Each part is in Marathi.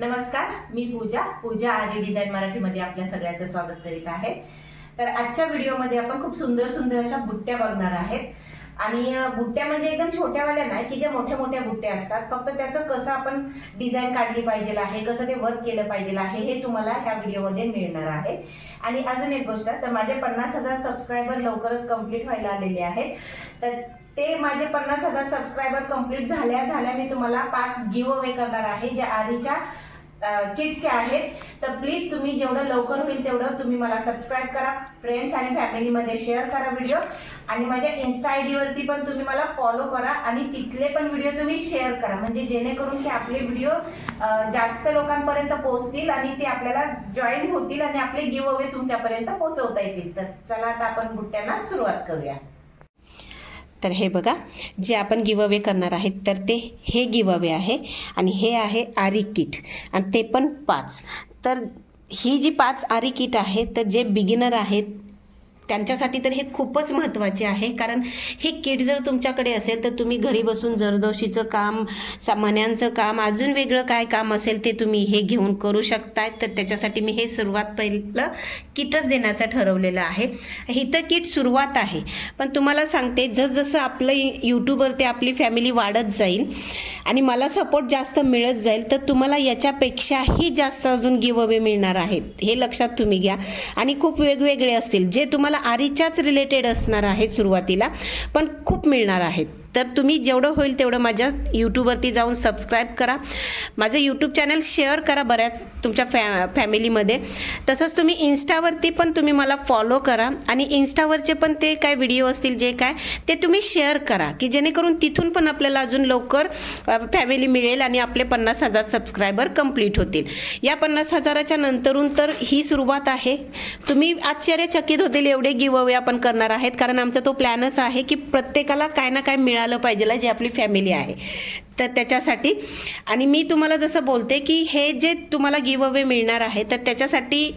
नमस्कार मी पूजा. पूजा आर्य डिझाईन मराठीमध्ये आपल्या सगळ्याचं स्वागत करीत आहे. तर आजच्या व्हिडिओमध्ये आपण खूप सुंदर सुंदर अशा बुट्ट्या बघणार आहेत. आणि बुट्ट्या म्हणजे एकदम छोट्यावाल्या नाही की ज्या मोठ्या मोठ्या बुट्ट्या असतात. फक्त त्याचं कसं आपण डिझाईन काढली पाहिजे आहे कसं ते वर्क केलं पाहिजे आहे हे तुम्हाला ह्या व्हिडिओमध्ये मिळणार आहे. आणि अजून एक गोष्ट तर माझे पन्नास हजार सबस्क्रायबर लवकरच कंप्लीट व्हायला आलेले आहेत. तर ते माझे पन्नास हजार सबस्क्रायबर कंप्लीट झाल्या झाल्या मी तुम्हाला पाच गिव अवे करणार आहे ज्या आधीच्या किटचे आहेत. तर प्लीज तुम्ही जेवढं लवकर होईल तेवढं तुम्ही मला सबस्क्राईब करा. फ्रेंड्स आणि फॅमिलीमध्ये शेअर करा व्हिडिओ आणि माझ्या इन्स्टा आय डीवरती पण तुम्ही मला फॉलो करा. आणि तिथले पण व्हिडिओ तुम्ही शेअर करा. म्हणजे जेणेकरून की आपले व्हिडिओ जास्त लोकांपर्यंत पोहोचतील आणि ते आपल्याला जॉईन होतील आणि आपले गिव अवे तुमच्यापर्यंत पोहोचवता येतील. तर चला आता आपण बुट्ट्यांना सुरुवात करूया. तर हे बघा जे आपण गिवअवे करणार आहेत तर ते हे गिवअवे आहे आणि हे आहे आरी किट आणि ते पण पाच. तर ही जी पाच आरी किट आहे तर जे बिगिनर आहेत त्यांच्यासाठी तर हे खूपच महत्त्वाचे आहे. कारण हे किट जर तुमच्याकडे असेल तर तुम्ही घरी बसून जरदोशीचं काम सामान्यांचं काम अजून वेगळं काय काम असेल ते तुम्ही हे घेऊन करू शकताय तर त्याच्यासाठी मी हे सुरुवात पहिलं किटच देण्याचं ठरवलेलं आहे. इथं किट सुरुवात आहे. पण तुम्हाला सांगते जसजसं आपलं यूट्यूबवरती आपली फॅमिली वाढत जाईल आणि मला सपोर्ट जास्त मिळत जाईल तर तुम्हाला याच्यापेक्षाही जास्त अजून गिव अवे मिळणार आहेत. हे लक्षात तुम्ही घ्या. आणि खूप वेगवेगळे असतील. जे तुम्हाला आरीच्याच रिलेटेड असणार आहेत सुरुवातीला पण खूप मिळणार आहेत. तर तुम्ही जेवढं होईल तेवढं माझ्या यूट्यूबवरती जाऊन सबस्क्राईब करा. माझं यूट्यूब चॅनल शेअर करा बऱ्याच तुमच्या फॅ फॅमिलीमध्ये तसंच तुम्ही इन्स्टावरती पण तुम्ही मला फॉलो करा आणि इन्स्टावरचे पण ते काय व्हिडिओ असतील जे काय ते तुम्ही शेअर करा की जेणेकरून तिथून पण आपल्याला अजून लवकर फॅमिली मिळेल आणि आपले पन्नास हजार सबस्क्रायबर कंप्लीट होतील. या पन्नास हजाराच्या नंतरून तर ही सुरुवात आहे. तुम्ही आश्चर्यचकित होतील एवढे गिव अवे आपण करणार आहेत कारण आमचा तो प्लॅनच आहे की प्रत्येकाला काय ना काय मिळालं पाहिजे जी आपली फॅमिली आहे. तर त्याच्यासाठी आणि मी तुम्हाला जसं बोलते की हे जे तुम्हाला गिव अवे मिळणार आहे तर त्याच्यासाठी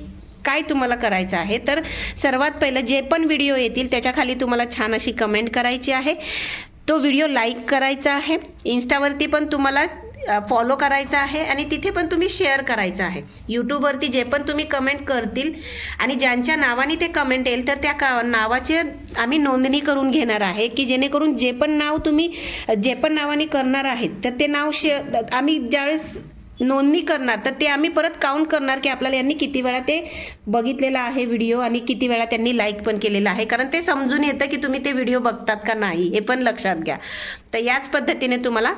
काय तुम्हाला करायचं आहे? तर सर्वात पहिलं जे पण व्हिडिओ येतील त्याच्याखाली तुम्हाला छान अशी कमेंट करायची आहे. तो व्हिडिओ लाईक करायचा आहे. इन्स्टावरती पण तुम्हाला फॉलो करायचं आहे आणि तिथे पण तुम्ही शेअर करायचं आहे. यूट्यूबवरती जे पण तुम्ही कमेंट करतील आणि ज्यांच्या नावाने ते कमेंट येईल तर त्या का नावाचे आम्ही नोंदणी करून घेणार आहे की जेणेकरून जे पण नाव तुम्ही जे पण नावाने करणार आहेत तर ते नाव शे आम्ही ज्यावेळेस नोंदणी करणार तर ते आम्ही परत काउंट करणार की आपल्याला यांनी किती वेळा ते बघितलेला आहे व्हिडिओ आणि किती वेळा त्यांनी लाईक पण केलेला आहे. कारण ते समजून येतं की तुम्ही ते व्हिडिओ बघतात का नाही हे पण लक्षात घ्या. तर याच पद्धतीने तुम्हाला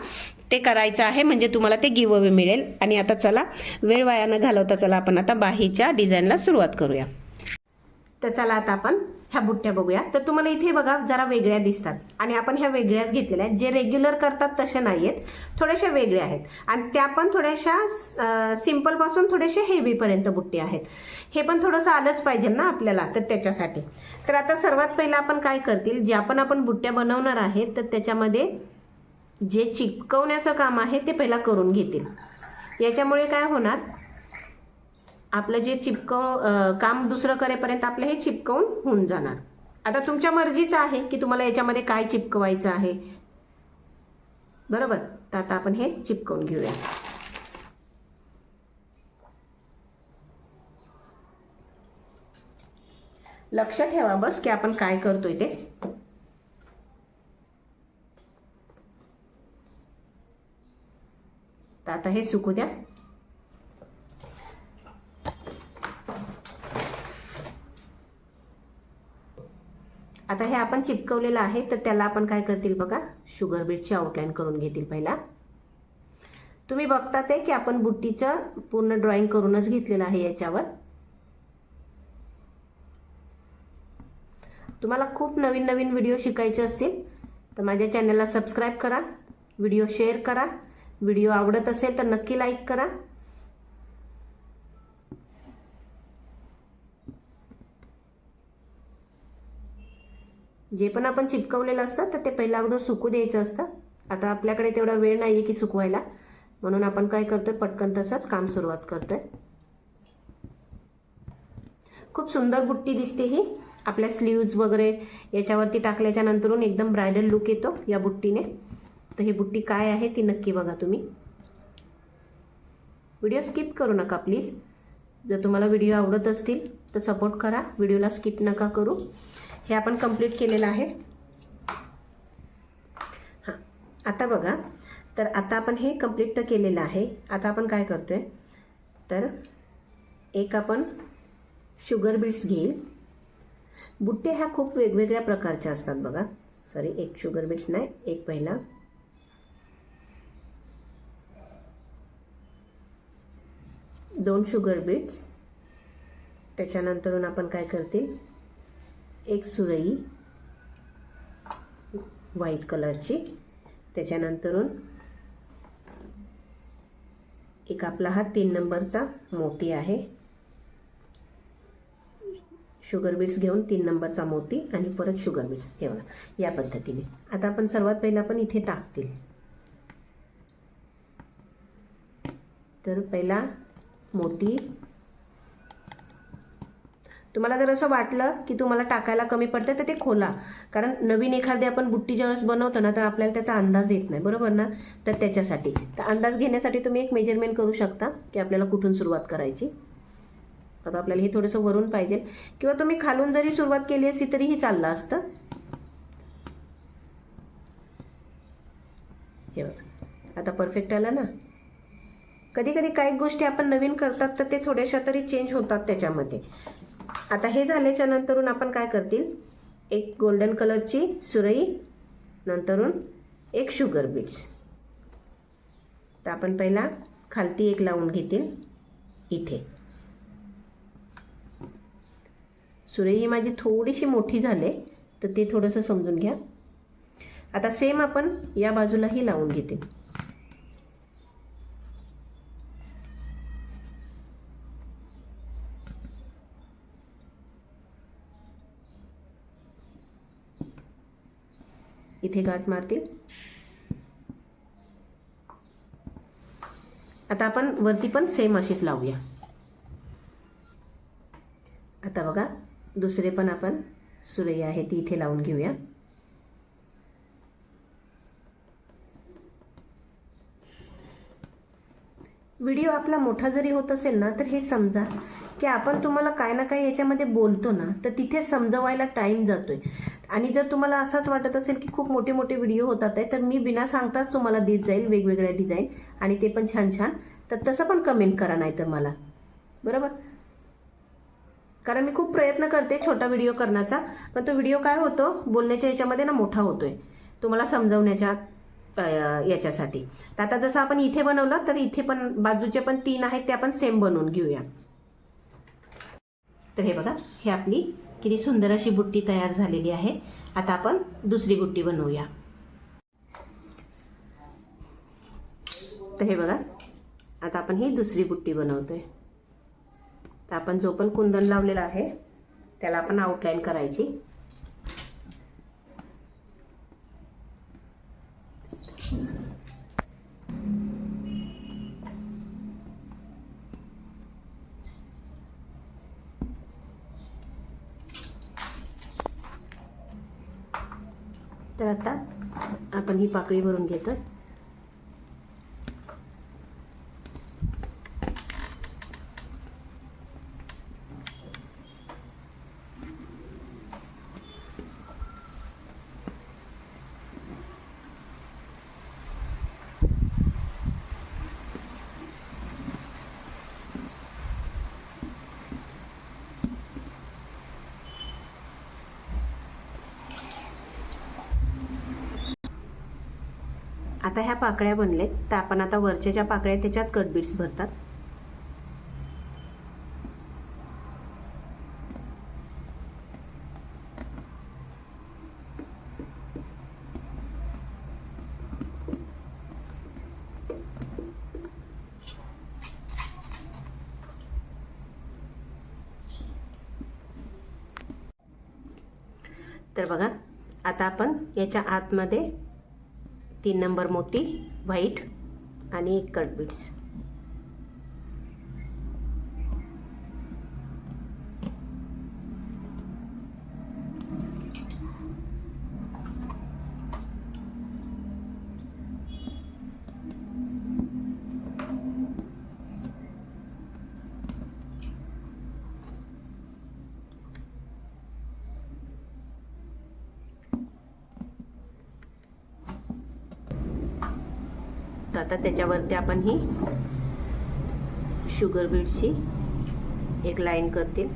ते करायचं आहे म्हणजे तुम्हाला ते गिव अवे मिळेल. आणि आता चला वेळ वाया न घालवता चला आपण आता बाहीच्या डिझाईनला सुरुवात करूया. तर चला आता आपण ह्या बुट्ट्या बघूया. तर तुम्हाला इथे बघा जरा वेगळ्या दिसतात. आणि आपण ह्या वेगळ्याच घेतलेल्या आहेत. जे रेग्युलर करतात तशा नाही आहेत थोड्याशा वेगळ्या आहेत. आणि त्या पण थोड्याशा सिम्पलपासून थोड्याशा हेवीपर्यंत बुट्टे आहेत. हे पण थोडंसं आलंच पाहिजे ना आपल्याला तर त्याच्यासाठी. तर आता सर्वात पहिलं आपण काय करतील ज्या पण आपण बुट्ट्या बनवणार आहेत तर त्याच्यामध्ये जे चिपकवण्याचं काम आहे ते पहिला करून घेतील. याच्यामुळे काय होणार? आपलं जे चिपकव काम दुसरं करेपर्यंत आपलं हे चिपकवून होऊन जाणार. आता तुमच्या मर्जीचं आहे की तुम्हाला याच्यामध्ये काय चिपकवायचं आहे. बरोबर? तर आता आपण हे चिपकवून घेऊया. लक्ष ठेवा बस की आपण काय करतोय ते तर आता हे सुकू द्या. आता हे आपण चिपकवलेलं आहे तर त्याला आपण काय करतील बघा शुगर बीटची आउटलाईन करून घेतील पहिला. तुम्ही बघता ते की आपण बुट्टीचं पूर्ण ड्रॉइंग करूनच घेतलेलं आहे याच्यावर. तुम्हाला खूप नवीन नवीन व्हिडिओ शिकायचे असतील तर माझ्या चॅनलला सबस्क्राईब करा व्हिडिओ शेअर करा व्हिडिओ आवडत असेल तर नक्की लाईक करा. जे पण आपण चिपकवलेलं असतं तर ते पहिलं अगोदर सुकू द्यायचं असतं. आता आपल्याकडे तेवढा वेळ नाही आहे की सुकवायला. म्हणून आपण काय करतोय पटकन तसंच काम सुरुवात करतोय. खूप सुंदर बुट्टी दिसते ही. आपल्या स्लीव्ज वगैरे याच्यावरती टाकल्याच्या नंतरून एकदम ब्रायडल लुक येतो या बुट्टीने. तर ही बुट्टी काय आहे ती नक्की बघा तुम्ही. व्हिडिओ स्किप करू नका प्लीज जर तुम्हाला व्हिडिओ आवडत असतील तर सपोर्ट करा. व्हिडिओला स्किप नका करू. हे आपण कंप्लीट केलेलं आहे. हां आता बघा. तर आता आपण हे कंप्लीट तर केलेलं आहे. आता आपण काय करतोय? तर एक आपण शुगर बीट्स घेईल. बुट्टे ह्या खूप वेगवेगळ्या प्रकारच्या असतात बघा. सॉरी एक शुगर बीट्स नाही एक पहिला. दोन शुगर बीट्स त्याच्यानंतरून आपण काय करतील एक सुरई व्हाईट कलरची त्याच्यानंतरून एक आपला हा तीन नंबरचा मोती आहे. शुगर बीट्स घेऊन तीन नंबरचा मोती आणि परत शुगर बीट्स हे या पद्धतीने. आता आपण सर्वात पहिला आपण इथे टाकतील. तर पहिला मोती. तुम्हाला जर असं वाटलं की तुम्हाला टाकायला कमी पडते तर ते खोला. कारण नवीन एखादी आपण बुट्टी ज्यावेळेस बनवतो ना तर आपल्याला त्याचा अंदाज येत नाही बरोबर ना? तर त्याच्यासाठी. तर अंदाज घेण्यासाठी तुम्ही एक मेजरमेंट करू शकता की आपल्याला कुठून सुरुवात करायची. आता आपल्याला हे थोडंसं वरून पाहिजे. किंवा तुम्ही खालून जरी सुरुवात केली असती तरीही चाललं असतं. हे बघा. आता परफेक्ट आलं ना? कधी कधी काही गोष्टी आपण नवीन करतात तर ते थोड्याशा तरी चेंज होतात त्याच्यामध्ये. आता हे झाल्याच्या नंतरून आपण काय करतील? एक गोल्डन कलरची सुरई नंतरून एक शुगर बीट्स तर आपण पहिला खालती एक लावून घेतील. इथे. सुरई ही माझी थोडीशी मोठी झाले तर ते थोडंसं समजून घ्या. आता सेम आपण या बाजूलाही लावून घेते इथे गाठ मारतील आता आपण वरती पण सेम अशीच लावूया. आता बघा दुसरे पण आपण सुरई आहे ती इथे लावून घेऊया. व्हिडिओ आपला मोठा जरी होत असेल ना तर हे समजा की आपण तुम्हाला काय ना काय याच्यामध्ये बोलतो ना तर तिथे समजवायला टाईम जातोय. आणि जर तुम्हाला असाच वाटत असेल की खूप मोठे मोठे व्हिडिओ होतात आहे तर मी बिना सांगताच तुम्हाला देत जाईल वेगवेगळ्या डिझाईन आणि ते पण छान छान. तर तसं पण कमेंट करा नाही तर मला. बरोबर? कारण मी खूप प्रयत्न करते छोटा व्हिडिओ करण्याचा पण तो व्हिडिओ काय होतो? बोलण्याच्या याच्यामध्ये ना मोठा होतोय. तुम्हाला समजवण्याच्या याच्यासाठी. तर आता जसं आपण इथे बनवलं तर इथे पण बाजूचे पण तीन आहेत ते आपण सेम बनवून घेऊया. तर हे बघा हे आपली किती सुंदर अशी बुट्टी तयार झालेली आहे. आता आपण दुसरी बुट्टी बनवूया. तर हे बघा आता आपण ही दुसरी बुट्टी बनवतोय. तर आपण जो पण कुंदन लावलेला आहे त्याला आपण आउटलाईन करायची. तर आता आपण ही पाकळी भरून घेतो आता ह्या पाकळ्या बनलेत. तर आपण आता वरच्या ज्या पाकळ्या त्याच्यात कट बीट्स भरतात. तर बघा आता आपण याच्या आतमध्ये तीन नंबर मोती व्हाईट आणि एक कट बीट्स तर आता त्याच्यावरती आपण ही शुगर बीटची एक लाईन करतील.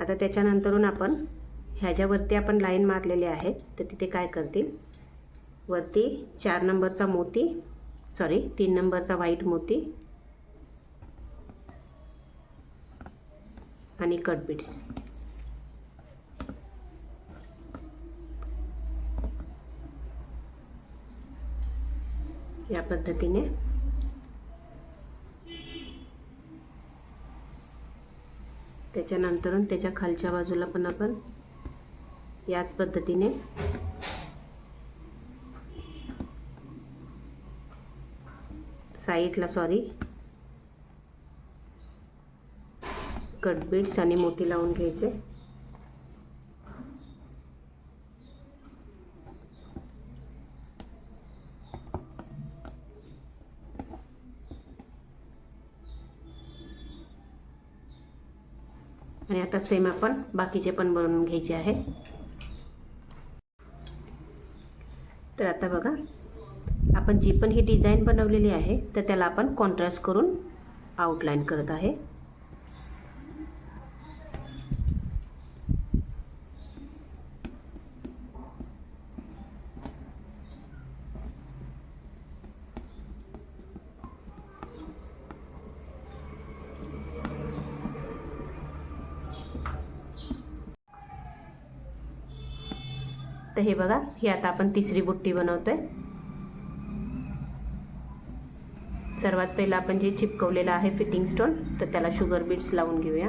आता त्याच्यानंतरून आपण ह्याच्यावरती आपण लाईन मारलेले आहेत. तर तिथे काय करतील? वरती चार नंबरचा मोती सॉरी तीन नंबरचा व्हाईट मोती आणि कट बीड्स या पद्धतीने. त्याच्यानंतरून त्याच्या खालच्या बाजूला पण आपण याच पद्धतीने साईडला सॉरी कट बीड्स आणि मोती लावून घ्यायचे. आणि आता सेम आपण बाकीचे पण बनवून घ्यायचे आहे. तर आता बघा आपण जी पण ही डिझाईन बनवलेली आहे तर त्याला आपण कॉन्ट्रास्ट करून आउटलाईन करत आहे. तर हे बघा ही आता आपण तिसरी बुट्टी बनवतोय. सर्वात पहिला आपण जे चिपकवलेलं आहे फिटिंग स्टोन तर त्याला शुगर बीट्स लावून घेऊया.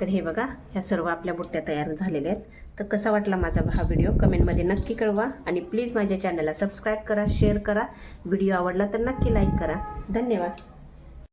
तर हे बघा ह्या सर्व आपल्या बुट्ट्या तयार झालेल्या आहेत. तर कसा वाटला माझा हा व्हिडिओ? कमेंटमध्ये नक्की कळवा आणि प्लीज माझ्या चॅनलला सबस्क्राईब करा शेअर करा. व्हिडिओ आवडला तर नक्की लाईक करा. धन्यवाद.